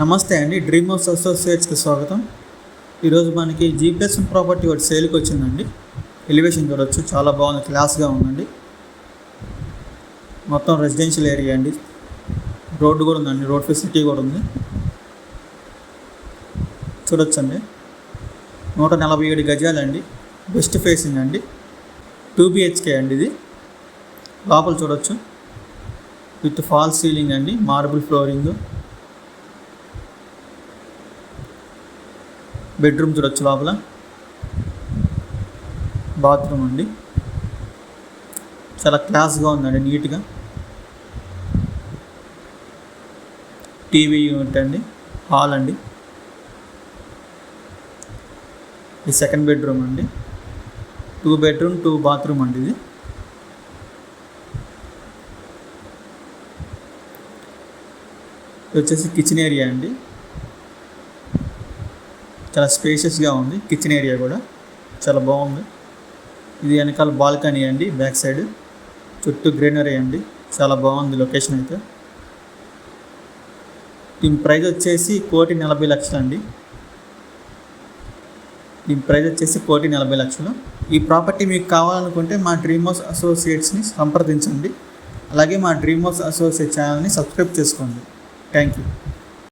నమస్తే అండి dream house అసోసియేట్స్కి స్వాగతం. ఈరోజు మనకి జీపీఎస్ ప్రాపర్టీ ఒకటి సేల్కి వచ్చిందండి. ఎలివేషన్ చూడొచ్చు చాలా బాగుంది క్లాస్గా ఉందండి. మొత్తం రెసిడెన్షియల్ ఏరియా అండి. రోడ్డు కూడా ఉందండి రోడ్ ఫెసిలిటీ కూడా ఉంది. చూడొచ్చండి. నూట నలభై ఏడు గజాలండి వెస్ట్ ఫేసింగ్ అండి. టూ బిహెచ్కే అండి ఇది. లోపల చూడొచ్చు. విత్ ఫాల్ సీలింగ్ అండి మార్బుల్ ఫ్లోరింగ్ బెడ్రూమ్ చూడొచ్చు లోపల. బాత్రూమ్ అండి. చాలా క్లాస్గా ఉందండి నీట్గా. టీవీ యూనిట్ అండి హాల్ అండి. ఇది సెకండ్ బెడ్రూమ్ అండి. టూ బెడ్రూమ్ టూ బాత్రూమ్ అండి ఇది. ఇది వచ్చేసి కిచెన్ ఏరియా అండి. చాలా స్పేషియస్గా ఉంది. కిచెన్ ఏరియా కూడా చాలా బాగుంది. ఇది వెనకాల బాల్కనీ అండి బ్యాక్ సైడ్. చుట్టూ గ్రీనరీ అండి. చాలా బాగుంది లొకేషన్ అయితే. దీని ప్రైస్ వచ్చేసి కోటి నలభై లక్షలు అండి. దీని ప్రైస్ వచ్చేసి కోటి నలభై లక్షలు. ఈ ప్రాపర్టీ మీకు కావాలనుకుంటే మా డ్రీమ్ హౌస్ అసోసియేట్స్ని సంప్రదించండి. అలాగే మా డ్రీమ్ హౌస్ అసోసియేట్ ఛానల్ని సబ్స్క్రైబ్ చేసుకోండి. Thank you.